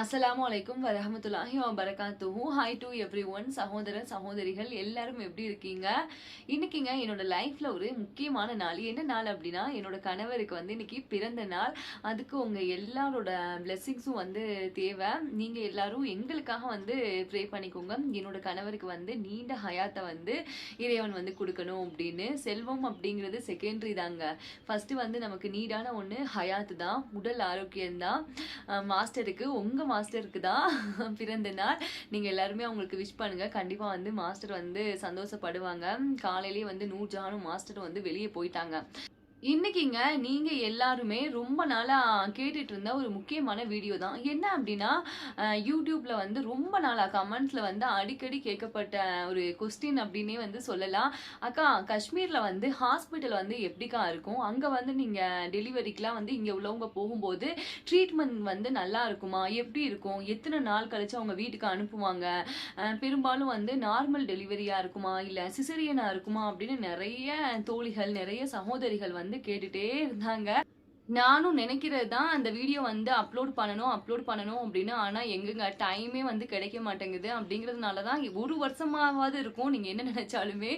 அஸ்ஸலாமு அலைக்கும் வரமத்துல்லாஹி வபரகாத்துஹு. ஹாய் டு எவ்ரி ஒன் சகோதர சகோதரிகள் எல்லாரும் எப்படி இருக்கீங்க? இன்னைக்குங்க என்னோட லைஃப்ல ஒரு முக்கியமான நாள். என்ன நாள் அப்படின்னா என்னோட கணவருக்கு வந்து இன்னைக்கு பிறந்த நாள். அதுக்கு உங்க எல்லாரோட பிளெஸ்ஸிங்ஸும் வந்து தேவை. நீங்க எல்லாரும் எங்களுக்காக வந்து ப்ரே பண்ணிக்கோங்க. என்னோட கணவருக்கு வந்து நீண்ட ஹயாத்தை வந்து இறைவன் வந்து கொடுக்கணும் அப்படின்னு. செல்வம் அப்படிங்கிறது செகண்டரி தாங்க. ஃபர்ஸ்ட் வந்து நமக்கு நீடான ஒன்று ஹயாத்து தான். உடல் ஆரோக்கியம் தான் மாஸ்டருக்கு உங்கள் மாஸ்டருக்கு தான் பிறந்த நாள். நீங்க எல்லாருமே அவங்களுக்கு விஷ் பண்ணுங்க. கண்டிப்பா வந்து மாஸ்டர் வந்து சந்தோஷப்படுவாங்க. காலையிலேயே வந்து நூர்ஜஹானும் மாஸ்டரும் வந்து வெளியே போயிட்டாங்க. இன்னைக்குங்க நீங்க எல்லாருமே ரொம்ப நாளா கேட்டுட்டு இருந்த ஒரு முக்கியமான வீடியோ தான். என்ன அப்படின்னா யூடியூப்ல வந்து ரொம்ப நாளா கமெண்ட்ஸ்ல வந்து அடிக்கடி கேட்கப்பட்ட ஒரு கொஸ்டின் அப்படின்னே வந்து சொல்லலாம். அக்கா காஷ்மீர்ல வந்து ஹாஸ்பிட்டல் வந்து எப்படிக்கா இருக்கும்? அங்க வந்து நீங்க டெலிவரிக்கெலாம் வந்து இங்க உள்ளவங்க போகும்போது ட்ரீட்மெண்ட் வந்து நல்லா இருக்குமா? எப்படி இருக்கும்? எத்தனை நாள் கழிச்சு அவங்க வீட்டுக்கு அனுப்புவாங்க? பெரும்பாலும் வந்து நார்மல் டெலிவரியா இருக்குமா? இல்ல சிசரியனா இருக்குமா? அப்படின்னு நிறைய தோழிகள் நிறைய சகோதரிகள் வந்து கேட்டுட்டே இருந்தாங்க. நானும் நினைக்கிறது தான் அந்த வீடியோ வந்து அப்லோட் பண்ணணும் அப்லோட் பண்ணணும் அப்படின்னு. ஆனால் எங்கங்க டைமே வந்து கிடைக்க மாட்டேங்குது அப்படிங்கிறதுனால தான் ஒரு வருஷமாவது இருக்கும். நீங்கள் என்ன நினச்சாலுமே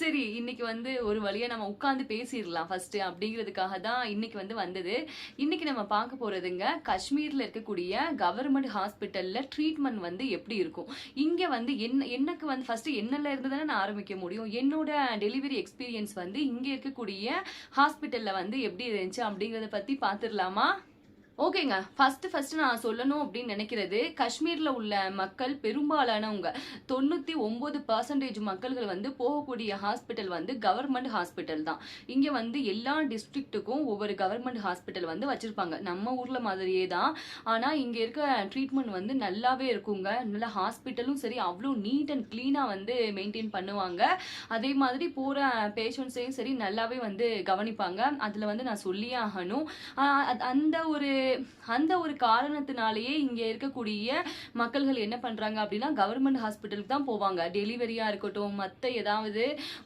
சரி இன்னைக்கு வந்து ஒரு வழியாக நம்ம உட்காந்து பேசிடலாம் ஃபஸ்ட்டு அப்படிங்கிறதுக்காக தான் இன்னைக்கு வந்து வந்தது. இன்னைக்கு நம்ம பார்க்க போகிறதுங்க காஷ்மீரில் இருக்கக்கூடிய கவர்மெண்ட் ஹாஸ்பிட்டலில் ட்ரீட்மெண்ட் வந்து எப்படி இருக்கும்? இங்கே வந்து என்ன எனக்கு வந்து ஃபஸ்ட்டு என்னெல்லாம் இருந்து தானே நான் ஆரம்பிக்க முடியும்? என்னோட டெலிவரி எக்ஸ்பீரியன்ஸ் வந்து இங்கே இருக்கக்கூடிய ஹாஸ்பிட்டலில் வந்து எப்படி இருந்துச்சு அப்படிங்கிறத பத்தி பாத்துடலாமா? ஓகேங்க. ஃபஸ்ட்டு ஃபஸ்ட்டு நான் சொல்லணும் அப்படின்னு நினைக்கிறது காஷ்மீரில் உள்ள மக்கள் பெரும்பாலானவங்க. தொண்ணூற்றி ஒம்பது பர்சன்டேஜ் மக்கள்கள் வந்து போகக்கூடிய ஹாஸ்பிட்டல் வந்து கவர்மெண்ட் ஹாஸ்பிட்டல் தான். இங்கே வந்து எல்லா டிஸ்ட்ரிக்ட்டுக்கும் ஒவ்வொரு கவர்மெண்ட் ஹாஸ்பிட்டல் வந்து வச்சுருப்பாங்க. நம்ம ஊரில் மாதிரியே தான். ஆனால் இங்கே இருக்க ட்ரீட்மெண்ட் வந்து நல்லாவே இருக்குங்க. நல்ல ஹாஸ்பிட்டலும் சரி அவ்வளோ நீட் அண்ட் க்ளீனாக வந்து மெயின்டைன் பண்ணுவாங்க. அதே மாதிரி போகிற பேஷண்ட்ஸையும் சரி நல்லாவே வந்து கவனிப்பாங்க. அதில் வந்து நான் சொல்லியே ஆகணும். அது- அந்த ஒரு அந்த ஒரு காரணத்தினாலேயே இங்கே இருக்கக்கூடிய மக்கள்கள் என்ன பண்ணுறாங்க அப்படின்னா கவர்மெண்ட் ஹாஸ்பிட்டலுக்கு தான் போவாங்க. டெலிவரியாக இருக்கட்டும் மற்ற ஏதாவது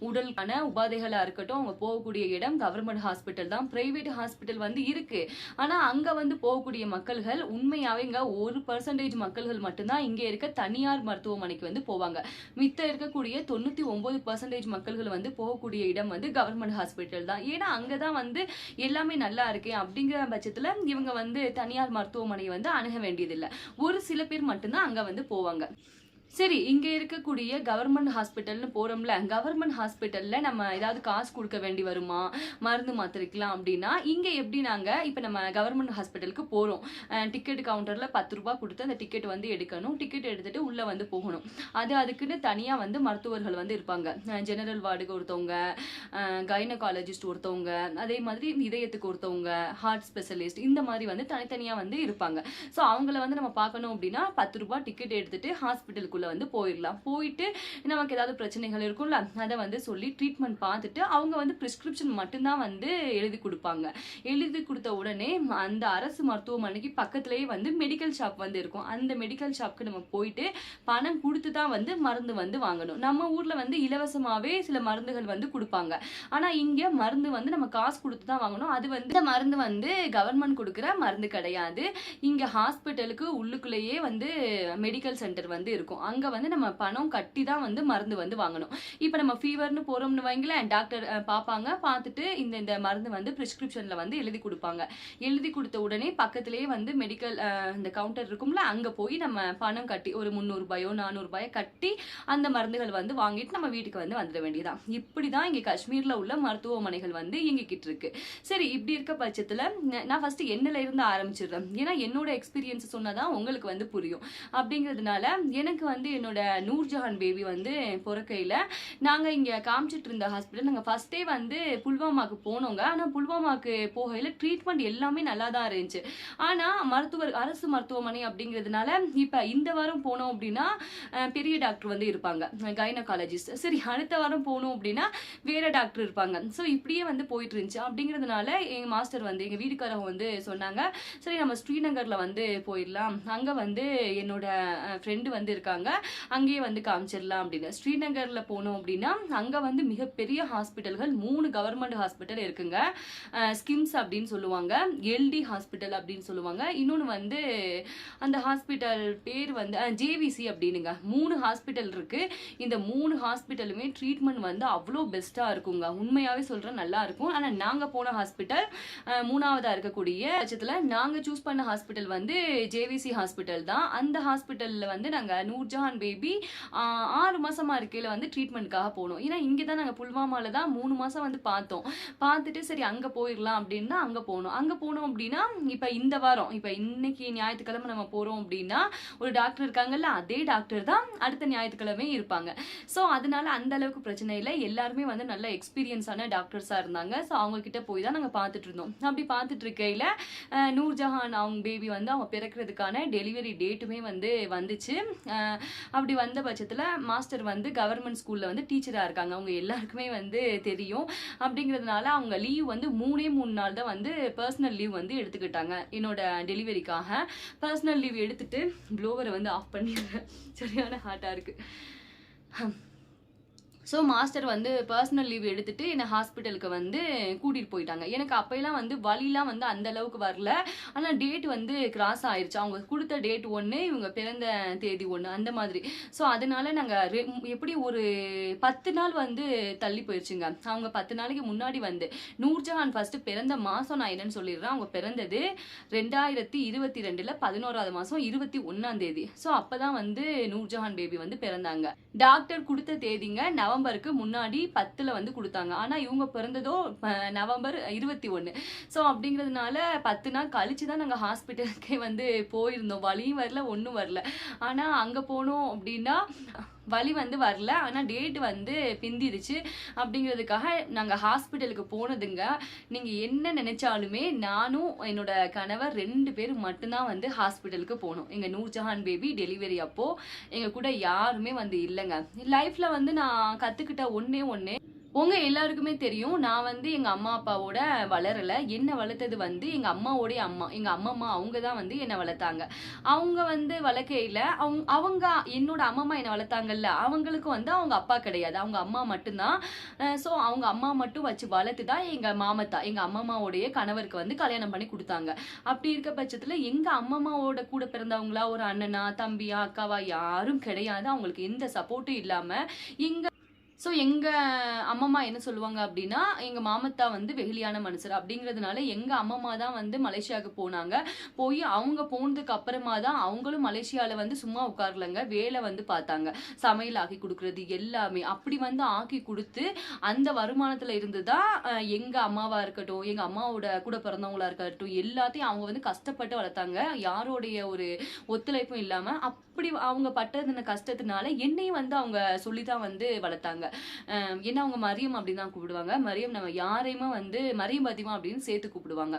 உடலுக்கான உபாதைகளாக இருக்கட்டும் அவங்க போகக்கூடிய இடம் கவர்மெண்ட் ஹாஸ்பிட்டல் தான். பிரைவேட் ஹாஸ்பிட்டல் வந்து இருக்குது ஆனால் அங்கே வந்து போகக்கூடிய மக்கள்கள் உண்மையாகவே இங்கே ஒரு பர்சன்டேஜ் மக்கள்கள் மட்டும்தான் இங்கே இருக்க தனியார் மருத்துவமனைக்கு வந்து போவாங்க. மித்த இருக்கக்கூடிய தொண்ணூற்றி ஒம்பது பர்சன்டேஜ் மக்கள்கள் வந்து போகக்கூடிய இடம் வந்து கவர்மெண்ட் ஹாஸ்பிட்டல் தான். ஏன்னா அங்கதான் வந்து எல்லாமே நல்லா இருக்கு அப்படிங்கிற பட்சத்தில் இவங்க வந்து தனியார் மருத்துவமனையை வந்து அணுக வேண்டியதில்லை. ஒரு சில பேர் மட்டும்தான் அங்க வந்து போவாங்க. சரி இங்கே இருக்கக்கூடிய கவர்மெண்ட் ஹாஸ்பிட்டல்னு போகிறோம்ல கவர்மெண்ட் ஹாஸ்பிட்டலில் நம்ம ஏதாவது காசு கொடுக்க வேண்டி வருமா? மருந்து மாத்திரைக்கலாம் அப்படின்னா இங்கே எப்படி நாங்கள் இப்போ நம்ம கவர்மெண்ட் ஹாஸ்பிட்டலுக்கு போகிறோம் டிக்கெட் கவுண்டரில் பத்து ரூபா கொடுத்து அந்த டிக்கெட் வந்து எடுக்கணும். டிக்கெட் எடுத்துகிட்டு உள்ளே வந்து போகணும். அது அதுக்குன்னு தனியாக வந்து மருத்துவர்கள் வந்து இருப்பாங்க. ஜெனரல் வார்டுக்கு ஒருத்தவங்க கைனகாலஜிஸ்ட் ஒருத்தவங்க அதே மாதிரி இதயத்துக்கு ஒருத்தவங்க ஹார்ட் ஸ்பெஷலிஸ்ட் இந்த மாதிரி வந்து தனித்தனியாக வந்து இருப்பாங்க. ஸோ அவங்கள வந்து நம்ம பார்க்கணும் அப்படின்னா பத்து ரூபா டிக்கெட் எடுத்துட்டு ஹாஸ்பிட்டலுக்குள்ளே வந்து போயிடலாம். போயிட்டு நமக்கு ஏதாவது பிரச்சனைகள் இருக்கும்ல அதை வந்து சொல்லி ட்ரீட்மெண்ட் பார்த்துட்டு அவங்க வந்து பிரிஸ்கிரிப்ஷன் மட்டும்தான் வந்து எழுதி கொடுப்பாங்க. எழுதி கொடுத்த உடனே அந்த அரசு மருத்துவமனைக்கு பக்கத்துலேயே வந்து மெடிக்கல் ஷாப் வந்து இருக்கும். அந்த மெடிக்கல் ஷாப்க்கு நம்ம போயிட்டு பணம் கொடுத்து தான் வந்து மருந்து வந்து வாங்கணும். நம்ம ஊர்ல வந்து இலவசமாவே சில மருந்துகள் வந்து கொடுப்பாங்க. ஆனா இங்க மருந்து வந்து நம்ம காசு கொடுத்து தான் வாங்கணும். அது வந்து மருந்து வந்து கவர்மெண்ட் கொடுக்குற மருந்து கிடையாது. இங்க ஹாஸ்பிட்டலுக்கு உள்ளுக்குள்ளேயே வந்து மெடிக்கல் சென்டர் வந்து இருக்கும். அங்க வந்து நம்ம பணம் கட்டி தான் வந்து மருந்து வந்து வாங்கணும். இப்போ நம்ம ஃபீவர்னு போறோம்னு வைங்களேன் டாக்டர் பார்ப்பாங்க பார்த்துட்டு இந்த இந்த மருந்து வந்து பிரிஸ்கிரிப்ஷன்ல வந்து எழுதி கொடுப்பாங்க. எழுதி கொடுத்த உடனே பக்கத்திலேயே வந்து மெடிக்கல் இந்த கவுண்டர் இருக்கும்ல அங்க போய் நம்ம பணம் கட்டி ஒரு முந்நூறு ரூபாயோ நானூறு ரூபாயோ கட்டி அந்த மருந்துகள் வந்து வாங்கிட்டு நம்ம வீட்டுக்கு வந்து வந்துட வேண்டியதான் இப்படிதான் இங்க காஷ்மீர்ல உள்ள மருத்துவமனைகள் வந்து இயங்கிக்கிட்டு இருக்கு. சரி இப்படி இருக்க பட்சத்துல நான் ஃபர்ஸ்ட் என்னல இருந்து ஆரம்பிச்சிடுறேன். ஏன்னா என்னோட எக்ஸ்பீரியன்ஸ் சொன்னதான் உங்களுக்கு வந்து புரியும். அப்படிங்கிறதுனால எனக்கு வந்து வந்து என்னோட நூர்ஜஹான் பேபி வந்து பிறக்கையில். நாங்கள் இங்கே காமிச்சிட்டு இருந்த ஹாஸ்பிட்டல் நாங்கள் ஃபஸ்ட்டே வந்து புல்வாமாக்கு போனோங்க. ஆனால் புல்வாமாவுக்கு போகையில் ட்ரீட்மெண்ட் எல்லாமே நல்லா தான் இருந்துச்சு. ஆனால் மருத்துவர் அரசு மருத்துவமனை அப்படிங்கிறதுனால இப்போ இந்த வாரம் போனோம் அப்படின்னா பெரிய டாக்டர் வந்து இருப்பாங்க. கைனகாலஜிஸ்ட் சரி அடுத்த வாரம் போனோம் அப்படின்னா வேற டாக்டர் இருப்பாங்க. ஸோ இப்படியே வந்து போயிட்டு இருந்துச்சு. அப்படிங்கிறதுனால எங்கள் மாஸ்டர் வந்து எங்கள் வீட்டுக்காரங்க வந்து சொன்னாங்க சரி நம்ம ஸ்ரீநகரில் வந்து போயிடலாம். அங்கே வந்து என்னோட ஃப்ரெண்டு வந்து இருக்காங்க. அங்கேயே வந்து காமிச்சிடலாம் அப்படின்னு. ஸ்ரீநகரில் போனோம் அப்படின்னா அங்கே வந்து மிகப்பெரிய ஹாஸ்பிட்டல்கள் மூணு கவர்மெண்ட் ஹாஸ்பிட்டல் இருக்குங்க. ஸ்கிம்ஸ் அப்படின்னு சொல்லுவாங்க எல்டி ஹாஸ்பிட்டல் அப்படின்னு சொல்லுவாங்க. இன்னொன்று வந்து அந்த ஹாஸ்பிட்டல் பேர் வந்து ஜேவிசி அப்படின்னுங்க. மூணு ஹாஸ்பிட்டல் இருக்குது இந்த மூணு ஹாஸ்பிட்டலுமே ட்ரீட்மெண்ட் வந்து அவ்வளோ பெஸ்ட்டாக இருக்குங்க. உண்மையாகவே சொல்கிறேன் நல்லா இருக்கும். ஆனால் நாங்கள் போன ஹாஸ்பிட்டல் மூணாவதாக இருக்கக்கூடிய பட்சத்தில் நாங்கள் சூஸ் பண்ண ஹாஸ்பிட்டல் வந்து ஜேவிசி ஹாஸ்பிட்டல் தான். அந்த ஹாஸ்பிட்டலில் வந்து நாங்கள் நூர்ஜஹான் பேபி ஆறு மாதமாக இருக்கையில் வந்து ட்ரீட்மெண்ட்டுக்காக போனோம். ஏன்னா இங்கே தான் நாங்கள் புல்வாமாவில் தான் மூணு மாதம் வந்து பார்த்தோம். பார்த்துட்டு சரி அங்கே போயிடலாம் அப்படின்னு தான் அங்கே போனோம். அங்கே போனோம் அப்படின்னா இப்போ இந்த வாரம் இப்போ இன்னைக்கு ஞாயிற்றுக்கிழமை நம்ம போகிறோம் அப்படின்னா ஒரு டாக்டர் இருக்காங்கல்ல அதே டாக்டர் தான் அடுத்த ஞாயிற்றுக்கிழமை இருப்பாங்க. ஸோ அதனால அந்த அளவுக்கு பிரச்சனை இல்லை. எல்லாருமே வந்து நல்ல எக்ஸ்பீரியன்ஸான டாக்டர்ஸாக இருந்தாங்க. ஸோ அவங்கக்கிட்ட போய் தான் நாங்கள் பார்த்துட்டு இருந்தோம். அப்படி பார்த்துட்டு இருக்கையில் நூர்ஜஹான் அவங்க பேபி வந்து அவங்க பிறக்கிறதுக்கான டெலிவரி டேட்டுமே வந்து வந்துச்சு. அப்படி வந்த பட்சத்தில் மாஸ்டர் வந்து கவர்மெண்ட் ஸ்கூலில் வந்து டீச்சராக இருக்காங்க. அவங்க எல்லாருக்குமே வந்து தெரியும். அப்படிங்கிறதுனால அவங்க லீவ் வந்து மூணே மூணு நாள் தான் வந்து பர்சனல் லீவ் வந்து எடுத்துக்கிட்டாங்க என்னோட டெலிவரிக்காக பர்சனல் லீவ் எடுத்துட்டு ப்ளோவரை வந்து ஆஃப் பண்ணிடுறேன். சரியான ஹார்ட்டாக இருக்குது ஸோ மாஸ்டர் வந்து பர்சனல் லீவ் எடுத்துட்டு என்னை ஹாஸ்பிட்டலுக்கு வந்து கூட்டிகிட்டு போயிட்டாங்க. எனக்கு அப்போலாம் வந்து வழிலாம் வந்து அந்த அளவுக்கு வரல. ஆனால் டேட் வந்து கிராஸ் ஆயிடுச்சு அவங்க கொடுத்த டேட் ஒன்று இவங்க பிறந்த தேதி ஒன்று அந்த மாதிரி. ஸோ அதனால நாங்கள் எப்படி ஒரு பத்து நாள் வந்து தள்ளி போயிடுச்சுங்க அவங்க பத்து நாளைக்கு முன்னாடி வந்து நூர்ஜஹான் ஃபர்ஸ்ட் பிறந்த மாதம் நான் என்னன்னு சொல்லிடுறேன். அவங்க பிறந்தது ரெண்டாயிரத்தி இருபத்தி ரெண்டில் பதினோராவது மாதம் இருபத்தி ஒன்றாம் தேதி. ஸோ அப்போ தான் வந்து நூர்ஜஹான் பேபி வந்து பிறந்தாங்க. டாக்டர் கொடுத்த தேதிங்க நவம்பருக்கு முன்னாடி பத்தில் வந்து கொடுத்தாங்க. ஆனால் இவங்க பிறந்ததோ நவம்பர் இருபத்தி ஒன்று ஸோ அப்படிங்கிறதுனால பத்து நாள் கழிச்சு தான் நாங்கள் ஹாஸ்பிட்டலுக்கே வந்து போயிருந்தோம். வலியும் வரல ஒன்றும் வரல. ஆனால் அங்கே போனோம் அப்படின்னா வலி வந்து வரல. ஆனால் டேட் வந்து பிந்திருச்சு. அப்படிங்கிறதுக்காக நாங்கள் ஹாஸ்பிட்டலுக்கு போனதுங்க. நீங்கள் என்ன நினச்சாலுமே நானும் என்னோட கணவர் ரெண்டு பேரும் மட்டும்தான் வந்து ஹாஸ்பிட்டலுக்கு போனோம். எங்கள் நூர்ஜஹான் பேபி டெலிவரி அப்போது எங்கள் கூட யாருமே வந்து இல்லைங்க. லைஃப்பில் வந்து நான் கற்றுக்கிட்ட ஒன்றே ஒன்று உங்க எல்லாருக்குமே தெரியும் நான் வந்து எங்க அம்மா அப்பாவோட வளரல. என்ன வளர்த்தது வந்து எங்க அம்மாவோடைய அம்மா எங்க அம்மம்மா அவங்க தான் வந்து என்னை வளர்த்தாங்க. அவங்க வந்து வளர்க்கையில அவங்க அவங்க என்னோட அம்மம்மா என்னை வளர்த்தாங்கல்ல. அவங்களுக்கு வந்து அவங்க அப்பா கிடையாது. அவங்க அம்மா மட்டும்தான். ஸோ அவங்க அம்மா மட்டும் வச்சு வளர்த்து தான் எங்க மாமத்தா எங்க அம்மம்மாவுடைய கணவருக்கு வந்து கல்யாணம் பண்ணி கொடுத்தாங்க. அப்படி இருக்க பட்சத்துல எங்க அம்மம்மாவோட கூட பிறந்தவங்களா ஒரு அண்ணனா தம்பியா அக்காவா யாரும் கிடையாது. அவங்களுக்கு எந்த சப்போர்ட்டும் இல்லாம எங்க ஸோ எங்கள் அம்மம்மா என்ன சொல்லுவாங்க அப்படின்னா எங்கள் மாமத்தா வந்து வெகுளியான மனுஷர். அப்படிங்கிறதுனால எங்கள் அம்மம்மா தான் வந்து மலேசியாவுக்கு போனாங்க. போய் அவங்க போனதுக்கு அப்புறமா தான் அவங்களும் மலேசியாவில் வந்து சும்மா உட்காரலங்க. வேலை வந்து பார்த்தாங்க. சமையல் ஆக்கி கொடுக்குறது எல்லாமே. அப்படி வந்து ஆக்கி கொடுத்து அந்த வருமானத்தில் இருந்து தான் எங்கள் அம்மாவாக இருக்கட்டும் எங்கள் அம்மாவோட கூட பிறந்தவங்களா இருக்கட்டும் எல்லாத்தையும் அவங்க வந்து கஷ்டப்பட்டு வளர்த்தாங்க. யாரோடைய ஒரு ஒத்துழைப்பும் இல்லாமல் அப் அப்படி அவங்க பட்டதுன கஷ்டத்தினால என்னையும் வந்து அவங்க சொல்லி தான் வந்து வளர்த்தாங்க. அஹ் என்ன அவங்க மரியம் அப்படின்னு தான் கூப்பிடுவாங்க. மரியம் நம்ம யாரையுமே வந்து மரியம் பதிமா அப்படின்னு சேர்த்து கூப்பிடுவாங்க.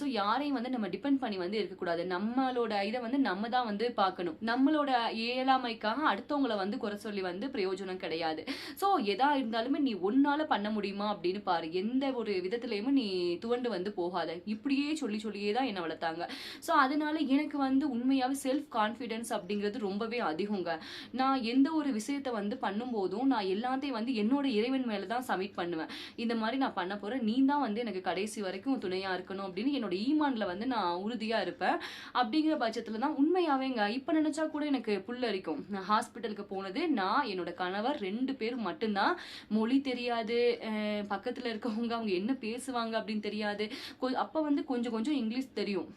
ஸோ யாரையும் வந்து நம்ம டிபெண்ட் பண்ணி வந்து இருக்கக்கூடாது. நம்மளோட இதை வந்து நம்ம தான் வந்து பார்க்கணும். நம்மளோட இயலாமைக்காக அடுத்தவங்களை வந்து குறை சொல்லி வந்து பிரயோஜனம் கிடையாது. ஸோ எதா இருந்தாலுமே நீ ஒன்னால பண்ண முடியுமா அப்படின்னு பாரு. எந்த ஒரு விதத்துலயுமே நீ துவண்டு வந்து போகாத. இப்படியே சொல்லி சொல்லியே தான் என்னை வளர்த்தாங்க. ஸோ அதனால எனக்கு வந்து உண்மையாகவே செல்ஃப் கான்ஃபிடென்ஸ் அப்படிங்கிறது ரொம்பவே அதிகங்க. நான் எந்த ஒரு விஷயத்த வந்து பண்ணும்போதும் நான் எல்லாத்தையும் வந்து என்னோட இறைவன் மேலே தான் சப்மிட் பண்ணுவேன். இந்த மாதிரி நான் பண்ண போகிறேன் நீ தான் வந்து எனக்கு கடைசி வரைக்கும் துணையாக இருக்கணும் அப்படின்னு என்னோட ஈமானில் வந்து நான் உறுதியாக இருப்பேன். அப்படிங்கிற பட்சத்தில் தான் உண்மையாவேங்க. இப்போ நினச்சா கூட எனக்கு புல்லரிக்கும் நான் ஹாஸ்பிட்டலுக்கு போனது நான் என்னோட கணவர் ரெண்டு பேரும் மட்டும்தான். மொழி தெரியாது. பக்கத்தில் இருக்கவங்க அவங்க என்ன பேசுவாங்க அப்படின்னு தெரியாது. கொ- வந்து கொஞ்சம் கொஞ்சம் இங்கிலீஷ் தெரியும்.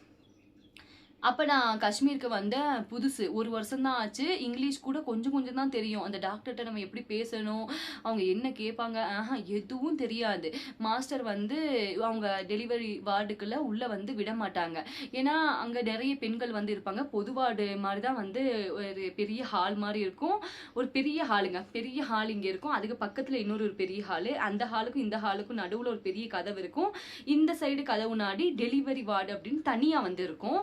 அப்போ நான் காஷ்மீருக்கு வந்த புதுசு. ஒரு வருஷம் தான் ஆச்சு. இங்கிலீஷ் கூட கொஞ்சம் கொஞ்சம் தான் தெரியும். அந்த டாக்டர்கிட்ட நம்ம எப்படி பேசணும்? அவங்க என்ன கேட்பாங்க? ஆஹா எதுவும் தெரியாது. மாஸ்டர் வந்து அவங்க டெலிவரி வார்டுக்குள்ள உள்ளே வந்து விட மாட்டாங்க. ஏன்னா அங்கே நிறைய பெண்கள் வந்து இருப்பாங்க. பொது வார்டு மாதிரி தான் வந்து ஒரு பெரிய ஹால் மாதிரி இருக்கும். ஒரு பெரிய ஹாலுங்க பெரிய ஹால் இங்கே இருக்கும். அதுக்கு பக்கத்தில் இன்னொரு ஒரு பெரிய ஹாலு அந்த ஹாலுக்கும் இந்த ஹாலுக்கும் நடுவில் ஒரு பெரிய கதவு இருக்கும். இந்த சைடு கதவு நாடி டெலிவரி வார்டு அப்படின்னு தனியாக வந்து இருக்கும்.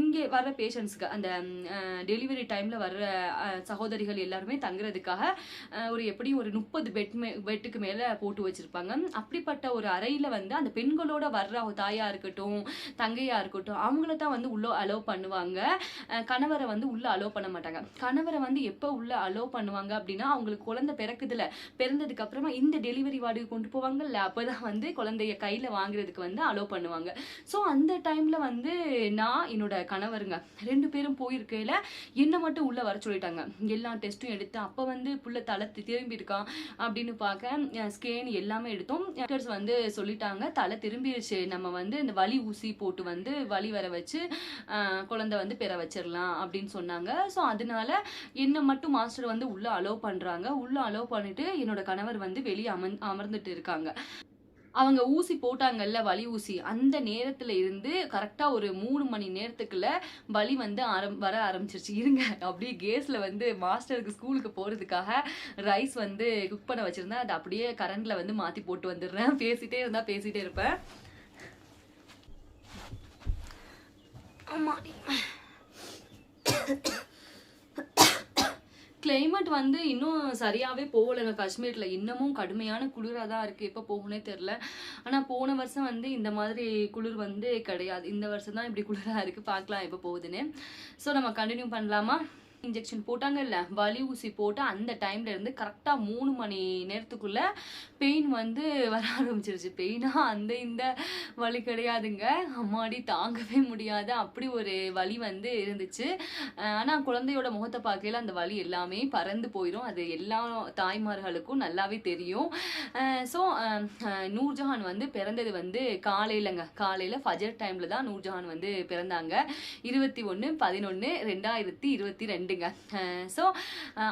இங்கே வர்ற பேஷண்ட்ஸ்க்கு அந்த டெலிவரி டைமில் வர்ற சகோதரிகள் எல்லாருமே தங்குறதுக்காக ஒரு எப்படியும் ஒரு முப்பது பெட் மே பெட்டுக்கு மேலே போட்டு வச்சுருப்பாங்க. அப்படிப்பட்ட ஒரு அறையில் வந்து அந்த பெண்களோட வர்ற தாயாக இருக்கட்டும் தங்கையாக இருக்கட்டும் அவங்கள தான் வந்து உள்ளே அலோவ் பண்ணுவாங்க. கணவரை வந்து உள்ளே அலோவ் பண்ண மாட்டாங்க. கணவரை வந்து எப்போ உள்ளே அலோவ் பண்ணுவாங்க அப்படின்னா அவங்களுக்கு குழந்தை பிறக்குதுல பிறந்ததுக்கு அப்புறமா இந்த டெலிவரி வார்டுக்கு கொண்டு போவாங்கல்ல அப்போ தான் வந்து குழந்தைய கையில் வாங்குறதுக்கு வந்து அலோவ் பண்ணுவாங்க. ஸோ அந்த டைமில் வந்து நான் என்னோட கணவருங்க. ரெண்டு பேரும் போயிருக்கையில என்ன மட்டும் உள்ள வர சொல்லிட்டாங்க. எல்லா டெஸ்ட்டும் எடுத்து அப்ப வந்து புள்ள தலை திரும்பி இருக்கான் அப்படின்னு பார்க்க ஸ்கேன் எல்லாமே எடுத்தோம். டாக்டர்ஸ் வந்து சொல்லிட்டாங்க தலை திரும்பிடுச்சு நம்ம வந்து இந்த வலி ஊசி போட்டு வந்து வலி வர வச்சு குழந்தை வந்து பெற வச்சிடலாம் அப்படின்னு சொன்னாங்க. ஸோ அதனால என்னை மட்டும் மாஸ்டர் வந்து உள்ள அலோவ் பண்றாங்க. உள்ள அலோவ் பண்ணிட்டு என்னோட கணவர் வந்து வெளியே அமர் அமர்ந்துட்டு இருக்காங்க. அவங்க ஊசி போட்டாங்கல்ல வலி ஊசி. அந்த நேரத்துல இருந்து கரெக்டா ஒரு மூணு மணி நேரத்துக்குள்ள வலி வந்து ஆரம் வர ஆரம்பிச்சிருச்சு. இருங்க. அப்படியே கேஸ்ல வந்து மாஸ்டருக்கு ஸ்கூலுக்கு போறதுக்காக ரைஸ் வந்து குக் பண்ண வச்சிருந்தேன். அதை அப்படியே கரண்ட்ல வந்து மாத்தி போட்டு வந்துடுறேன். பேசிட்டே இருந்தா பேசிட்டே இருப்பேன். ஆமாடி கிளைமேட் வந்து இன்னும் சரியாகவே போகலைங்க. காஷ்மீரில் இன்னமும் கடுமையான குளிராக தான் இருக்குது எப்போ போகணே தெரில ஆனால் போன வருஷம் வந்து இந்த மாதிரி குளிர் வந்து கிடையாது. இந்த வருஷம் தான் இப்படி குளிராக இருக்குது பார்க்கலாம் எப்போ போகுதுன்னு. ஸோ நம்ம கண்டினியூ பண்ணலாமா? இன்ஜெக்ஷன் போட்டாங்கல்ல வலி ஊசி போட்டு அந்த டைம்ல இருந்து கரெக்டாக மூணு மணி நேரத்துக்குள்ள பெயின் வந்து வர ஆரம்பிச்சிருச்சு. பெயினா அந்த இந்த வலி கிடையாதுங்க. அம்மாடி தாங்கவே முடியாத. அப்படி ஒரு வலி வந்து இருந்துச்சு. ஆனால் குழந்தையோட முகத்தை பார்க்கையில அந்த வலி எல்லாமே பறந்து போயிடும் அது எல்லா தாய்மார்களுக்கும் நல்லாவே தெரியும். ஸோ நூர்ஜஹான் வந்து பிறந்தது வந்து காலையிலங்க. காலையில் ஃபஜர் டைம்ல தான் நூர்ஜஹான் வந்து பிறந்தாங்க. இருபத்தி ஒன்று பதினொன்று ரெண்டாயிரத்தி இருபத்தி ரெண்டு ரெண்டுங்க ஸோ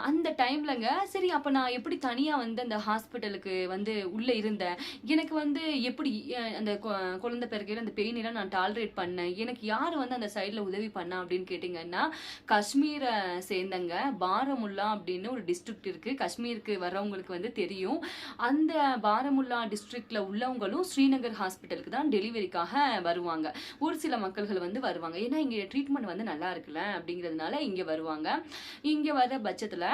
அந்த டைம்லங்க சரி அப்போ நான் எப்படி தனியாக வந்து அந்த ஹாஸ்பிட்டலுக்கு வந்து உள்ளே இருந்தேன்? எனக்கு வந்து எப்படி அந்த கொ- குழந்தை பிறகையில் அந்த பெயினெல்லாம் நான் டாலரேட் பண்ணேன்? எனக்கு யார் வந்து அந்த சைடில் உதவி பண்ணா அப்படின்னு கேட்டிங்கன்னா காஷ்மீரை சேர்ந்தங்க பாரமுல்லா அப்படின்னு ஒரு டிஸ்ட்ரிக்ட் இருக்குது காஷ்மீருக்கு வரவங்களுக்கு வந்து தெரியும். அந்த பாரமுல்லா டிஸ்ட்ரிக்டில் உள்ளவங்களும் ஸ்ரீநகர் ஹாஸ்பிட்டலுக்கு தான் டெலிவரிக்காக வருவாங்க. ஒரு சில மக்கள்கள் வந்து வருவாங்க. ஏன்னா இங்கே ட்ரீட்மெண்ட் வந்து நல்லா இருக்குல்ல அப்படிங்கிறதுனால இங்கே வருவாங்க. இங்கே வர பட்சத்தில்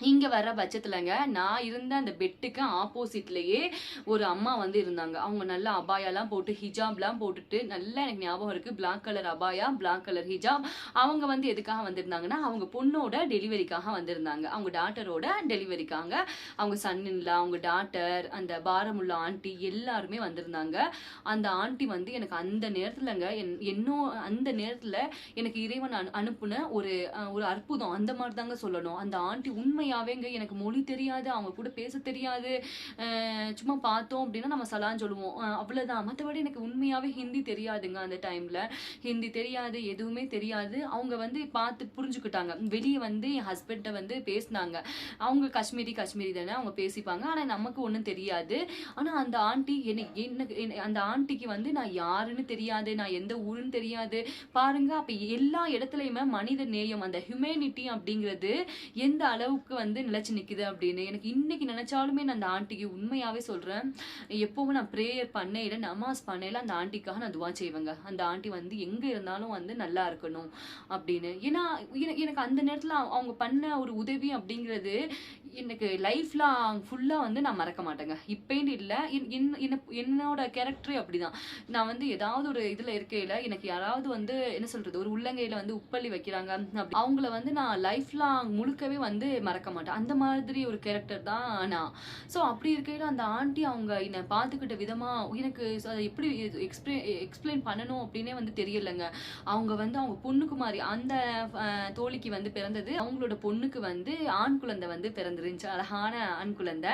இங்கே வர பட்சத்தில்ங்க நான் இருந்த அந்த பெட்டுக்கு ஆப்போசிட்லேயே ஒரு அம்மா வந்து இருந்தாங்க. அவங்க நல்லா அபாயாலாம் போட்டு ஹிஜாப்லாம் போட்டுட்டு நல்லா எனக்கு ஞாபகம் இருக்குது பிளாக் கலர் அபாயா பிளாக் கலர் ஹிஜாப். அவங்க வந்து எதுக்காக வந்திருந்தாங்கன்னா அவங்க பொண்ணோட டெலிவரிக்காக வந்திருந்தாங்க. அவங்க டாட்டரோட டெலிவரிக்காங்க அவங்க சன்னின்ல அவங்க டாட்டர் அந்த பாரமுள்ள ஆண்டி எல்லாருமே வந்திருந்தாங்க. அந்த ஆண்டி வந்து எனக்கு அந்த நேரத்துலங்க என்- என்னோ அந்த நேரத்தில் எனக்கு இறைவன் அனு- அனுப்புன ஒரு ஒரு அற்புதம். அந்த மாதிரி தாங்க சொல்லணும். அந்த ஆண்டி உண்மை யாவேங்க எனக்கு மொழி தெரியாது அவங்க கூட பேச தெரியாது. சும்மா பார்த்தோம் அப்படின்னா நம்ம சலான் சொல்லுவோம். அவ்வளோதான் மற்றபடி எனக்கு உண்மையாகவே ஹிந்தி தெரியாதுங்க அந்த டைமில் ஹிந்தி தெரியாது எதுவுமே தெரியாது. அவங்க வந்து பார்த்து புரிஞ்சுக்கிட்டாங்க. வெளியே வந்து என் ஹஸ்பண்ட வந்து பேசினாங்க. அவங்க காஷ்மீரி காஷ்மீரி தானே அவங்க பேசிப்பாங்க. ஆனால் நமக்கு ஒன்றும் தெரியாது. ஆனால் அந்த ஆண்டி என்னை என்ன- அந்த ஆண்டிக்கு வந்து நான் யாருன்னு தெரியாது நான் எந்த ஊருன்னு தெரியாது. பாருங்க அப்போ எல்லா இடத்துலையுமே மனித நேயம் அந்த ஹியூமனிட்டி அப்படிங்கிறது எந்த அளவுக்கு வந்து நிலைச்சு நிற்குது அப்படின்னு. எனக்கு இன்னைக்கு நினைச்சாலுமே நான் அந்த ஆண்டிக்கு உண்மையாகவே சொல்கிறேன் எப்போவும் நான் ப்ரேயர் பண்ணையில நமாஸ் பண்ணையில அந்த ஆண்டிக்காக நான் துவா செய்வேங்க. அந்த ஆண்டி வந்து எங்கே இருந்தாலும் வந்து நல்லா இருக்கணும் அப்படின்னு. ஏன்னா எனக்கு- அந்த நேரத்தில் அவங்க- பண்ண ஒரு உதவி அப்படிங்கிறது எனக்கு லைஃப்ல ஃபுல்லாக வந்து நான் மறக்க மாட்டேங்க. இப்பேன்னு இல்லை என்- என்ன- என்னோட கேரக்டரே அப்படிதான். நான் வந்து ஏதாவது ஒரு இதில் இருக்கையில எனக்கு யாராவது வந்து என்ன சொல்றது ஒரு உள்ளங்கையில வந்து உப்பள்ளி வைக்கிறாங்க. அவங்கள வந்து நான் லைஃப் லாங் முழுக்கவே வந்து மறக்க மாட்டேன். அந்த மாதிரி ஒரு கேரக்டர் தான் நான் ஸோ அப்படி இருக்கையில அந்த ஆண்டி அவங்க என்னை பார்த்துக்கிட்ட விதமாக எனக்கு அதை எப்படி எக்ஸ்பிளை எக்ஸ்பிளைன் பண்ணணும் அப்படின்னே வந்து தெரியலைங்க. அவங்க வந்து அவங்க பொண்ணுக்கு மாதிரி அந்த தோழிக்கு வந்து பிறந்தது. அவங்களோட பொண்ணுக்கு வந்து ஆண் குழந்தை வந்து பிறந்துருந்துச்சு. அழகான ஆண் குழந்தை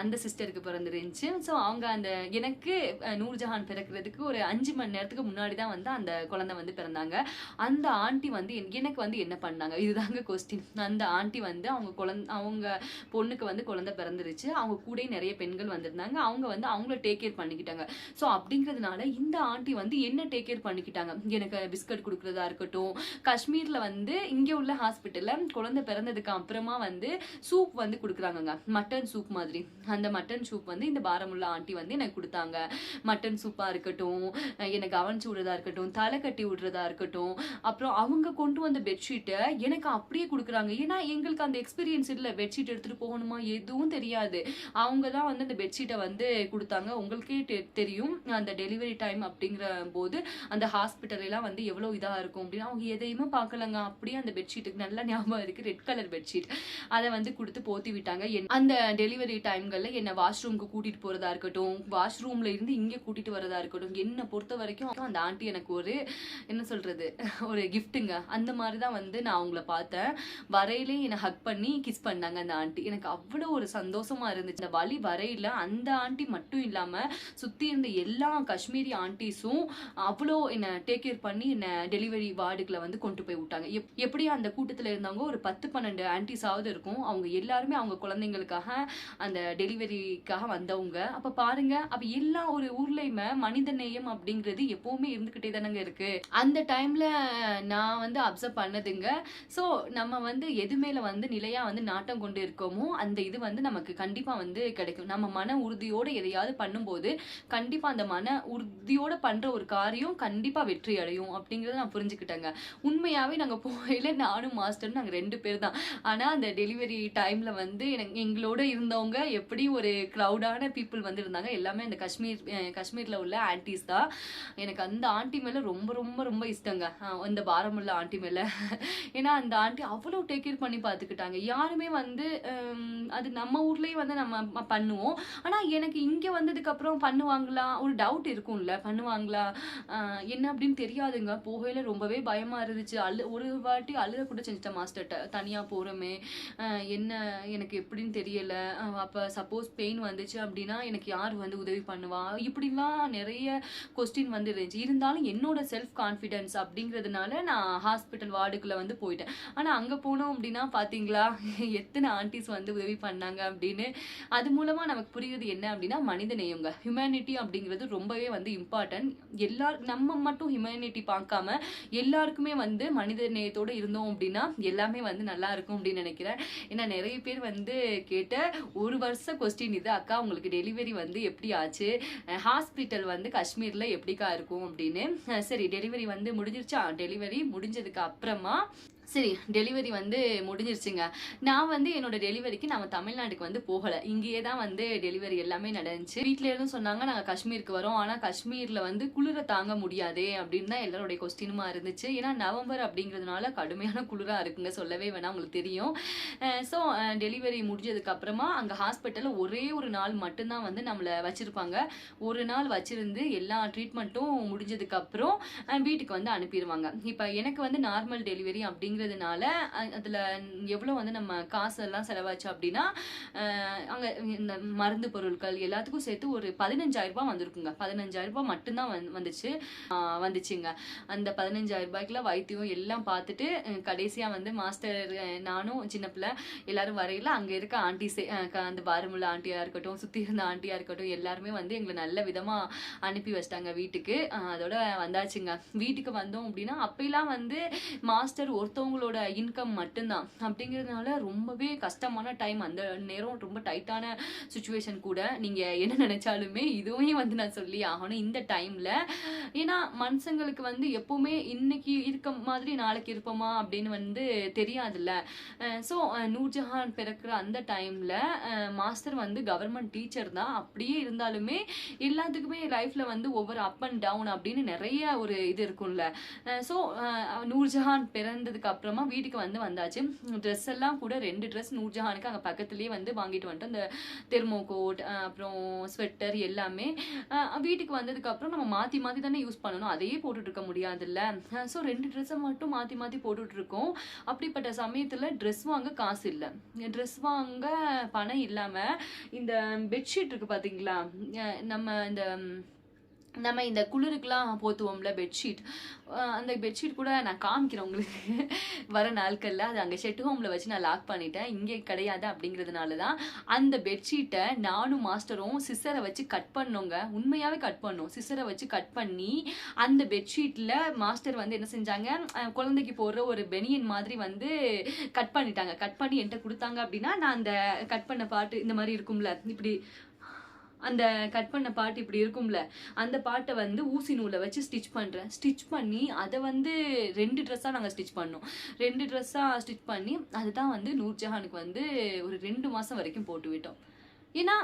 அந்த சிஸ்டருக்கு பிறந்துருந்துச்சு. ஸோ அவங்க அந்த எனக்கு நூர்ஜஹான் பிறக்கிறதுக்கு ஒரு அஞ்சு மணி நேரத்துக்கு முன்னாடி தான் வந்து அந்த குழந்தை வந்து பிறந்தாங்க. அந்த ஆண்டி வந்து என்- எனக்கு வந்து என்ன பண்ணாங்க? இதுதாங்க கொஸ்டின் அந்த ஆண்டி வந்து அவங்க குழந்த அவங்க பொண்ணுக்கு வந்து குழந்தை பிறந்துருச்சு. அவங்க கூடயே நிறைய பெண்கள் வந்திருந்தாங்க. அவங்க வந்து அவங்கள டேக் கேர் பண்ணிக்கிட்டாங்க. ஸோ அப்படிங்கிறதுனால இந்த ஆண்டி வந்து என்ன டேக் கேர் பண்ணிக்கிட்டாங்க? எனக்கு பிஸ்கட் கொடுக்குறதா இருக்கட்டும் காஷ்மீரில் வந்து இங்கே உள்ள ஹாஸ்பிட்டலில் குழந்தை பிறந்ததுக்கு அப்புறமா வந்து சூப் வந்து கொடுக்குறாங்கங்க. மட்டன் சூப் மாதிரி. அந்த மட்டன் சூப் வந்து இந்த பாரமுள்ள ஆண்டி வந்து எனக்கு கொடுத்தாங்க. மட்டன் சூப்பாக இருக்கட்டும் என்னை கவனிச்சு விடுறதா இருக்கட்டும் தலை கட்டி விடுறதா இருக்கட்டும். அப்புறம் அவங்க கொண்டு வந்த பெட்ஷீட்டை எனக்கு அப்படியே கொடுக்குறாங்க. ஏன்னா எங்களுக்கு அந்த எக்ஸ் எக்ஸ்பீரியன்ஸ் இல்லை. பெட்ஷீட் எடுத்துகிட்டு போகணுமா? எதுவும் தெரியாது. அவங்க தான் வந்து அந்த பெட்ஷீட்டை வந்து கொடுத்தாங்க. உங்களுக்கே தெ- தெரியும் அந்த டெலிவரி டைம் அப்படிங்கிற போது அந்த ஹாஸ்பிட்டலெலாம் வந்து எவ்வளோ இதாக இருக்கும் அப்படின்னு. அவங்க எதையுமே பார்க்கலங்க. அப்படியே அந்த பெட்ஷீட்டுக்கு நல்லா ஞாபகம் இருக்குது ரெட் கலர் பெட்ஷீட் அதை வந்து கொடுத்து போத்தி விட்டாங்க. என்- அந்த டெலிவரி டைம்களில் என்னை வாஷ்ரூம்க்கு கூட்டிகிட்டு போகிறதா இருக்கட்டும் வாஷ்ரூமில் இருந்து இங்கே கூட்டிகிட்டு வரதா இருக்கட்டும் என்னை பொறுத்த வரைக்கும் அந்த ஆண்டி எனக்கு ஒரு என்ன சொல்கிறது ஒரு கிஃப்ட்டுங்க அந்த மாதிரி தான் வந்து நான் அவங்கள பார்த்தேன். வரையிலே என்னை ஹக் பண்ணி கிஸ் பண்ணாங்க அந்த ஆண்டி. எனக்கு அவ்வளோ ஒரு சந்தோஷமா இருந்துச்சு. இந்த வலி வரையில அந்த ஆண்டி மட்டும் இல்லாம சுத்தி இருந்த எல்லா காஷ்மீரி ஆண்டிஸும் அவ்வளோ என்னை டேக் கேர் பண்ணி என்னை டெலிவரி வார்டுகளை வந்து கொண்டு போய் விட்டாங்க. எப் எப்படி அந்த கூட்டத்தில் இருந்தவங்க ஒரு பத்து பன்னெண்டு ஆன்டிஸாவது இருக்கும். அவங்க எல்லாருமே அவங்க குழந்தைங்களுக்காக அந்த டெலிவரிக்காக வந்தவங்க. அப்ப பாருங்க அப்ப எல்லா ஒரு ஊர்லயுமே மனித நேயம் அப்படிங்கிறது எப்பவுமே இருந்துகிட்டே தானங்க இருக்கு. அந்த டைம்ல நான் வந்து அப்சர்வ் பண்ணதுங்க. ஸோ நம்ம வந்து எது மேல வந்து நிலையா வந்து நாட்டம் கொண்டு இருக்கோமோ அந்த இது வந்து நமக்கு கண்டிப்பா வந்து கிடைக்கும். நம்ம மன உறுதியோடு எதையாவது பண்ணும்போது கண்டிப்பா அந்த மன உறுதியோட பண்ற ஒரு காரியம் கண்டிப்பா வெற்றி அடையும் அப்படிங்கறத நான் புரிஞ்சுக்கிட்டேங்க. உண்மையாவே நாங்க போகையில நானும் மாஸ்டரும் நாங்க ரெண்டு பேர் தான் ஆனா அந்த டெலிவரி டைம்ல வந்து எனக்கு எங்களோட இருந்தவங்க எப்படி ஒரு க்ரௌடான பீப்புள் வந்து இருந்தாங்க எல்லாமே அந்த காஷ்மீர் காஷ்மீரில் காஷ்மீர்ல உள்ள ஆன்டிஸ் தான். எனக்கு அந்த ஆண்டி மேல ரொம்ப ரொம்ப ரொம்ப இஷ்டங்க. அந்த பாரமுள்ள ஆண்டி மேல. ஏன்னா அந்த ஆண்டி அவ்வளோ டேக் கேர் பண்ணி பார்த்துக்கிட்டாங்க யாருமே வந்து அது நம்ம ஊர்லயே வந்து நம்ம பண்ணுவோம். ஆனா எனக்கு இங்க வந்ததுக்கு அப்புறம் பண்ணுவாங்களா? ஒரு டவுட் இருக்கும்ல. பண்ணுவாங்களா? என்ன அப்படின்னு தெரியாதுங்க. போகையில ரொம்பவே பயமா இருந்துச்சு. அழு ஒரு வாட்டி அழுத கூட செஞ்சுட்டேன் மாஸ்டர்கிட்ட தனியா போகிறோமே என்ன எனக்கு எப்படின்னு தெரியல. அப்போ அப்ப சப்போஸ் பெயின் வந்துச்சு அப்படின்னா எனக்கு யார் வந்து உதவி பண்ணுவா? இப்படிலாம் நிறைய கொஸ்டின் வந்து இருந்துச்சு இருந்தாலும் என்னோட செல்ஃப் கான்ஃபிடென்ஸ் அப்படிங்கிறதுனால நான் ஹாஸ்பிட்டல் வார்டுக்குள்ள வந்து போயிட்டேன். ஆனா அங்க போனோம் அப்படின்னா பாத்தீங்களா? எத்தனை ஆண்டிஸ் வந்து உதவி பண்ணாங்க அப்படின்னு. அது மூலமாக நமக்கு புரியுது என்ன அப்படின்னா மனித நேயங்க ஹியூமனிட்டி அப்படிங்கிறது ரொம்பவே வந்து இம்பார்ட்டன்ட் எல்லா நம்ம மட்டும் ஹியூமனிட்டி பார்க்காம எல்லாருக்குமே வந்து மனித நேயத்தோடு இருந்தோம் அப்படின்னா எல்லாமே வந்து நல்லா இருக்கும் அப்படின்னு நினைக்கிறேன். ஏன்னா நிறைய பேர் வந்து கேட்ட ஒரு வருஷ கொஸ்டின் இது அக்கா உங்களுக்கு டெலிவரி வந்து எப்படி ஆச்சு? ஹாஸ்பிட்டல் வந்து காஷ்மீரில் எப்படிக்கா இருக்கும்? அப்படின்னு. சரி டெலிவரி வந்து முடிஞ்சிருச்சா? டெலிவரி முடிஞ்சதுக்கு அப்புறமா சரி டெலிவரி வந்து முடிஞ்சிருச்சுங்க. நான் வந்து என்னோட டெலிவரிக்கு நம்ம தமிழ்நாட்டுக்கு வந்து போகலை. இங்கேயே தான் வந்து டெலிவரி எல்லாமே நடந்துச்சு. வீட்டில இருந்தும் சொன்னாங்க நாங்கள் காஷ்மீருக்கு வரோம். ஆனால் காஷ்மீரில் வந்து குளிர தாங்க முடியாதே அப்படின்னு தான் எல்லாருடைய கொஸ்டினுமா இருந்துச்சு. ஏன்னா நவம்பர் அப்படிங்கிறதுனால கடுமையான குளிராக இருக்குங்க சொல்லவே வேணாம் உங்களுக்கு தெரியும். ஸோ டெலிவரி முடிஞ்சதுக்கு அப்புறமா அங்கே ஹாஸ்பிட்டலில் ஒரே ஒரு நாள் மட்டும்தான் வந்து நம்மளை வச்சிருப்பாங்க. ஒரு நாள் வச்சிருந்து எல்லா ட்ரீட்மெண்ட்டும் முடிஞ்சதுக்கு அப்புறம் வீட்டுக்கு வந்து அனுப்பிடுவாங்க. இப்போ எனக்கு வந்து நார்மல் டெலிவரி அப்படிங்கிறதுனால அதில் எவ்வளோ வந்து நம்ம காசெல்லாம் செலவாச்சோம் செலவாச்சு அப்படின்னா அங்கே இந்த மருந்து பொருட்கள் எல்லாத்துக்கும் சேர்த்து ஒரு பதினஞ்சாயிரரூபா வந்திருக்குங்க. பதினஞ்சாயிரரூபா மட்டும்தான் வந் வந்துச்சு. வந்துச்சுங்க. அந்த பதினஞ்சாயிரரூபாய்க்குள்ள வைத்தியம் எல்லாம் பார்த்துட்டு கடைசியாக வந்து மாஸ்டர் நானும் சின்ன பிள்ளை எல்லாரும் வரையில அங்கே இருக்க ஆண்டிஸே அந்த பாரமுள்ள ஆண்டியாக இருக்கட்டும் சுற்றி இருந்த ஆண்டியாக இருக்கட்டும் எல்லாருமே வந்து எங்களை நல்ல விதமாக அனுப்பி வச்சிட்டாங்க வீட்டுக்கு. அதோட வந்தாச்சுங்க. வீட்டுக்கு வந்தோம் அப்படின்னா அப்பெல்லாம் வந்து மாஸ்டர் ஒருத்தவங்க ஒருத்தவங்களோட இன்கம் மட்டும்தான். அப்படிங்கிறதுனால ரொம்பவே கஷ்டமான டைம் அந்த நேரம் ரொம்ப டைட்டான சுச்சுவேஷன் கூட நீங்கள் என்ன நினச்சாலுமே இதுவுமே வந்து நான் சொல்லி ஆகணும் இந்த டைமில் ஏன்னா மனுஷங்களுக்கு வந்து எப்போவுமே இன்னைக்கு இருக்க மாதிரி நாளைக்கு இருப்போமா அப்படின்னு வந்து தெரியாதுல்ல. ஸோ நூர்ஜஹான் பிறக்கிற அந்த டைமில் மாஸ்டர் வந்து கவர்மெண்ட் டீச்சர் தான். அப்படியே இருந்தாலுமே எல்லாத்துக்குமே லைஃப்பில் வந்து ஒவ்வொரு அப் அண்ட் டவுன் அப்படின்னு நிறைய ஒரு இது இருக்கும்ல. ஸோ நூர்ஜஹான் பிறந்ததுக்கு அப்புறமா வீட்டுக்கு வந்து வந்தாச்சு. ட்ரெஸ் எல்லாம் கூட ரெண்டு ட்ரெஸ் நூர்ஜஹானுக்கு அங்கே பக்கத்துலேயே வந்து வாங்கிட்டு வந்துட்டோம். இந்த தெர்மோகோட் அப்புறம் ஸ்வெட்டர் எல்லாமே. வீட்டுக்கு வந்ததுக்கப்புறம் நம்ம மாற்றி மாற்றி தானே யூஸ் பண்ணணும். அதையே போட்டுட்ருக்க முடியாதுல்ல. ஸோ ரெண்டு ட்ரெஸ்ஸை மட்டும் மாற்றி மாற்றி போட்டுட்ருக்கோம் அப்படிப்பட்ட சமயத்தில் ட்ரெஸ் வாங்க காசு இல்லை. ட்ரெஸ் வாங்க பணம் இல்லாமல் இந்த பெட்ஷீட் இருக்குது பார்த்தீங்களா நம்ம இந்த நம்ம இந்த குளிருக்கெலாம் போத்துவோம்ல பெட்ஷீட் அந்த பெட்ஷீட் கூட நான் காமிக்கிறேன் உங்களுக்கு. வர நாட்களில் அது அங்கே ஷெட் ஹோமில் வச்சு நான் லாக் பண்ணிட்டேன். இங்கே கிடையாது அப்படிங்கிறதுனால தான் அந்த பெட்ஷீட்டை நானும் மாஸ்டரும் சிசரை வச்சு கட் பண்ணோங்க. உண்மையாகவே கட் பண்ணோம். சிசரை வச்சு கட் பண்ணி அந்த பெட்ஷீட்டில் மாஸ்டர் வந்து என்ன செஞ்சாங்க? குழந்தைக்கு போடுற ஒரு பெனியன் மாதிரி வந்து கட் பண்ணிட்டாங்க. கட் பண்ணி என்கிட்ட கொடுத்தாங்க அப்படின்னா நான் அந்த கட் பண்ண பாட்டு இந்த மாதிரி இருக்கும்ல. இப்படி அந்த கட் பண்ண பாட்டு இப்படி இருக்கும்ல அந்த பாட்டை வந்து ஊசி நூலை வச்சு ஸ்டிச் பண்ணுறேன் ஸ்டிச் பண்ணி அதை வந்து ரெண்டு ட்ரெஸ்ஸாக நாங்கள் ஸ்டிச் பண்ணோம். ரெண்டு ட்ரெஸ்ஸாக ஸ்டிச் பண்ணி அதுதான் வந்து நூர்ஜஹானுக்கு வந்து ஒரு ரெண்டு மாதம் வரைக்கும் போட்டு விட்டோம். ஏன்னா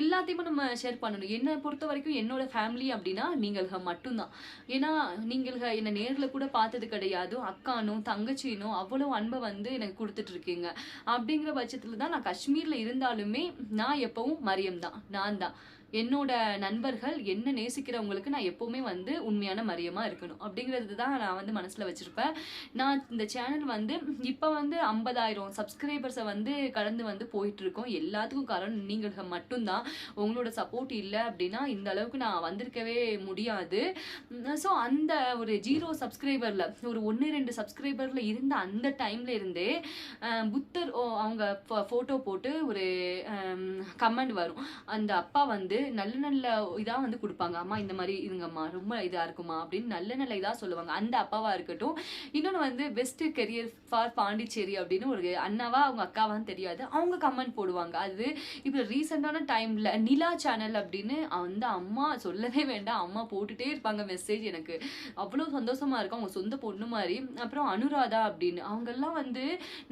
எல்லாத்தையுமே நம்ம ஷேர் பண்ணணும். என்னை பொறுத்த வரைக்கும் என்னோட ஃபேமிலி அப்படின்னா நீங்கள்க மட்டும்தான். ஏன்னா நீங்கள்க என்னை நேரில் கூட பார்த்தது கிடையாது. அக்கானும் தங்கச்சினும் அவ்வளோ அன்பை வந்து எனக்கு கொடுத்துட்டு இருக்கீங்க அப்படிங்கிற பட்சத்தில் தான் நான் காஷ்மீரில் இருந்தாலுமே நான் எப்பவும் மரியம் தான். நான் தான். என்னோட நண்பர்கள் என்ன நேசிக்கிறவங்களுக்கு நான் எப்போவுமே வந்து உண்மையான மரியமா இருக்கணும். அப்படிங்கிறது தான் நான் வந்து மனசுல வச்சிருப்பேன். நான் இந்த சேனல் வந்து இப்போ வந்து ஐம்பதாயிரம் சப்ஸ்கிரைபர்ஸை வந்து கடந்து வந்து போயிட்டு இருக்கோம் எல்லாத்துக்கும் காரணம் நீங்கள் மட்டும்தான். உங்களோட சப்போர்ட் இல்லை அப்படின்னா இந்த அளவுக்கு நான் வந்திருக்கவே முடியாது. ஸோ அந்த ஒரு ஜீரோ சப்ஸ்கிரைபர்ல ஒரு ஒன்று ரெண்டு சப்ஸ்கிரைபர்ல இருந்த அந்த டைம்ல இருந்தே புத்தர் ஓ, அவங்க ஃபோட்டோ போட்டு ஒரு கமெண்ட் வரும். அந்த அப்பா வந்து நல்ல நல்ல இதாக வந்து கொடுப்பாங்க. அம்மா இந்த மாதிரி இதுங்கம்மா ரொம்ப இதாக இருக்குமா அப்படின்னு நல்ல நல்ல இதாக சொல்லுவாங்க. அந்த அப்பாவாக இருக்கட்டும். இன்னொன்று வந்து பெஸ்ட் கெரியர் ஃபார் பாண்டிச்சேரி அப்படின்னு ஒரு அண்ணாவா அவங்க அக்காவான்னு தெரியாது. அவங்க கமெண்ட் போடுவாங்க. அது இப்போ ரீசெண்டான டைமில் நிலா சேனல் அப்படின்னு அந்த அம்மா சொல்லவே வேண்டாம். அம்மா போட்டுட்டே இருப்பாங்க மெசேஜ் எனக்கு. அவ்வளோ சந்தோஷமாக இருக்கும். அவங்க சொந்த பொண்ணு மாதிரி. அப்புறம் அனுராதா அப்படின்னு. அவங்கெல்லாம் வந்து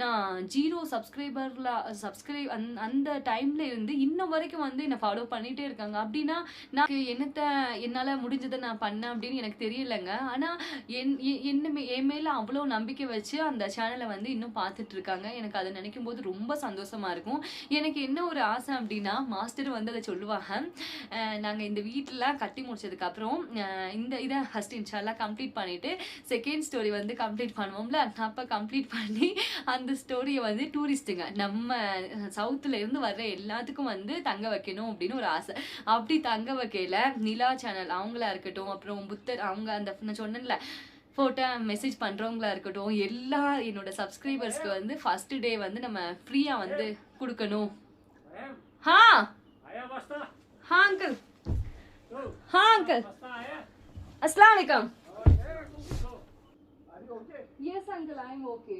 நான் ஜீரோ சப்ஸ்கிரைபரில் சப்ஸ்கிரைப் அந்த டைமில் இருந்து இன்ன வரைக்கும் வந்து என்னை ஃபாலோ பண்ணிட்டே இருக்காங்க. அப்படின்னா நான் என்னத்த என்னால முடிஞ்சதை நான் பண்ணேன் அப்படின்னு எனக்கு தெரியலங்க. ஆனா என் எ- என்ன என் மேல அவ்வளோ நம்பிக்கை வச்சு அந்த சேனலை வந்து இன்னும் பார்த்துட்டு இருக்காங்க. எனக்கு அதை நினைக்கும் போது ரொம்ப சந்தோஷமா இருக்கும். எனக்கு என்ன ஒரு ஆசை அப்படின்னா மாஸ்டர் வந்து அதை சொல்லுவாங்க. நாங்கள் நாங்க இந்த வீட்டில் கட்டி முடிச்சதுக்கு அப்புறம் இந்த இதை ஃபர்ஸ்ட் இன்ஷால்லாம் கம்ப்ளீட் பண்ணிட்டு செகண்ட் ஸ்டோரி வந்து கம்ப்ளீட் பண்ணுவோம்ல. அப்ப கம்ப்ளீட் பண்ணி அந்த ஸ்டோரியை வந்து டூரிஸ்ட்டுங்க நம்ம சவுத்துல இருந்து வர்ற எல்லாத்துக்கும் வந்து தங்க வைக்கணும் அப்படின்னு ஒரு ஆசை. அப்படி தங்க வகையில் நிலா சேனல் அவங்களா இருக்கட்டும் அப்புறம் புத்தர் அவங்க அந்த நான் சொன்னேன்ல ஃபோட்டோ மெசேஜ் பண்ணுறவங்களா இருக்கட்டும் எல்லா என்னோட சப்ஸ்கிரைபர்ஸ்க்கு வந்து ஃபர்ஸ்ட் டே வந்து நம்ம ஃப்ரீயாக வந்து கொடுக்கணும். ஹா! ஹா அங்கிள் ஹா அங்கிள் அஸ்லாம் வலைக்கம் yes uncle I am okay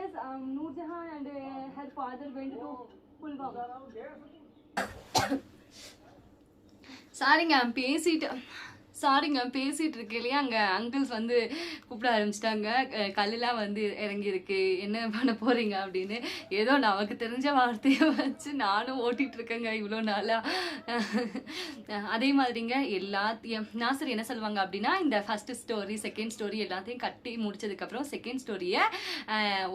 yes Noorjahan and her father went to Pulwama சாரிங்க பேசிட்டேன் சாரிங்க பேசிட்டு இருக்கையிலேயே அங்க அங்கிள்ஸ் வந்து கூப்பிட ஆரம்பிச்சிட்டாங்க. கல்லுலாம் வந்து இறங்கி இருக்கு என்ன பண்ண போறீங்க அப்படின்னு. ஏதோ நமக்கு தெரிஞ்ச வார்த்தையை வச்சு நானும் ஓட்டிட்டு இருக்கேங்க இவ்வளோ நாளா. அதே மாதிரிங்க எல்லாத்தையும் நாசர் என்ன சொல்லுவாங்க அப்படின்னா இந்த ஃபர்ஸ்ட் ஸ்டோரி செகண்ட் ஸ்டோரி எல்லாத்தையும் கட்டி முடிச்சதுக்கப்புறம் செகண்ட் ஸ்டோரியை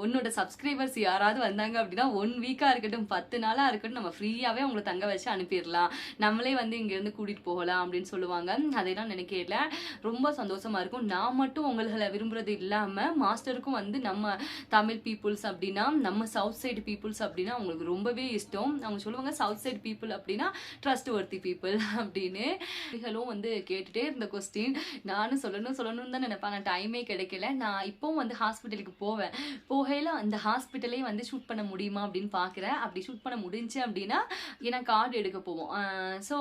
உன்னோட சப்ஸ்கிரைபர்ஸ் யாராவது வந்தாங்க அப்படின்னா ஒன் வீக்காக இருக்கட்டும் பத்து நாளாக இருக்கட்டும் நம்ம ஃப்ரீயாகவே அவங்கள தங்க வச்சு அனுப்பிடலாம். நம்மளே வந்து இங்கேருந்து கூட்டிகிட்டு போகலாம் அப்படின்னு சொல்லுவாங்க. அதையெல்லாம் நினைக்கல ரொம்ப சந்தோஷமா இருக்கும். நான் மட்டும் உங்களை விரும்புறது இல்லாமல் மாஸ்டருக்கும் வந்து நம்ம தமிழ் பீப்புள்ஸ் அப்படின்னா நம்ம சவுத் சைடு பீப்புள்ஸ் அப்படின்னா அவங்களுக்கு ரொம்பவே இஷ்டம். அவங்க சொல்லுவாங்க சவுத் சைடு பீப்புள் அப்படின்னா ட்ரஸ்ட் ஒர்த்தி பீப்புள் அப்படின்னு. இதுகளும் வந்து கேட்டுட்டே இருந்த கொஸ்டின் நானும் சொல்லணும் சொல்லணும்னு தான் நினைப்பேன். ஆனால் டைமே கிடைக்கல. நான் இப்போவும் வந்து ஹாஸ்பிட்டலுக்கு போவேன். போகையில் அந்த ஹாஸ்பிட்டலே வந்து ஷூட் பண்ண முடியுமா அப்படின்னு பார்க்குறேன் அப்படி ஷூட் பண்ண முடிஞ்சு அப்படின்னா ஏன்னா கார்டு எடுக்க போவோம். ஸோ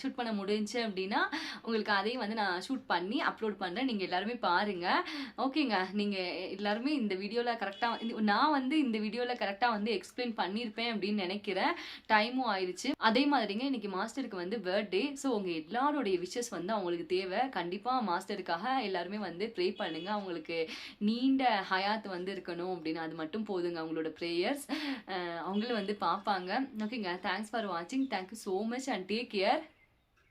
ஷூட் பண்ண முடிஞ்சு அப்படின்னா உங்களுக்கு அதையும் வந்து நான் ஷூட் பண்ணி அப்லோட் பண்ணுறேன் நீங்கள் எல்லாருமே பாருங்கள் ஓகேங்க. நீங்கள் எல்லாருமே இந்த வீடியோவில் கரெக்டாக நான் வந்து இந்த வீடியோவில் கரெக்டாக வந்து எக்ஸ்பிளைன் பண்ணியிருப்பேன் அப்படின்னு நினைக்கிறேன். டைமும் ஆயிடுச்சு. அதே மாதிரிங்க இன்னைக்கு மாஸ்டருக்கு வந்து பர்த்டே ஸோ உங்கள் எல்லாருடைய விஷஸ் வந்து அவங்களுக்கு தேவை. கண்டிப்பாக மாஸ்டருக்காக எல்லாருமே வந்து ப்ரே பண்ணுங்க. அவங்களுக்கு நீண்ட ஹயாத் வந்து இருக்கணும் அப்படின்னு. அது மட்டும் போதுங்க அவங்களோட ப்ரேயர்ஸ் அவங்களும் வந்து பார்ப்பாங்க. ஓகேங்க. தேங்க்ஸ் ஃபார் வாட்சிங் thank you so much and take care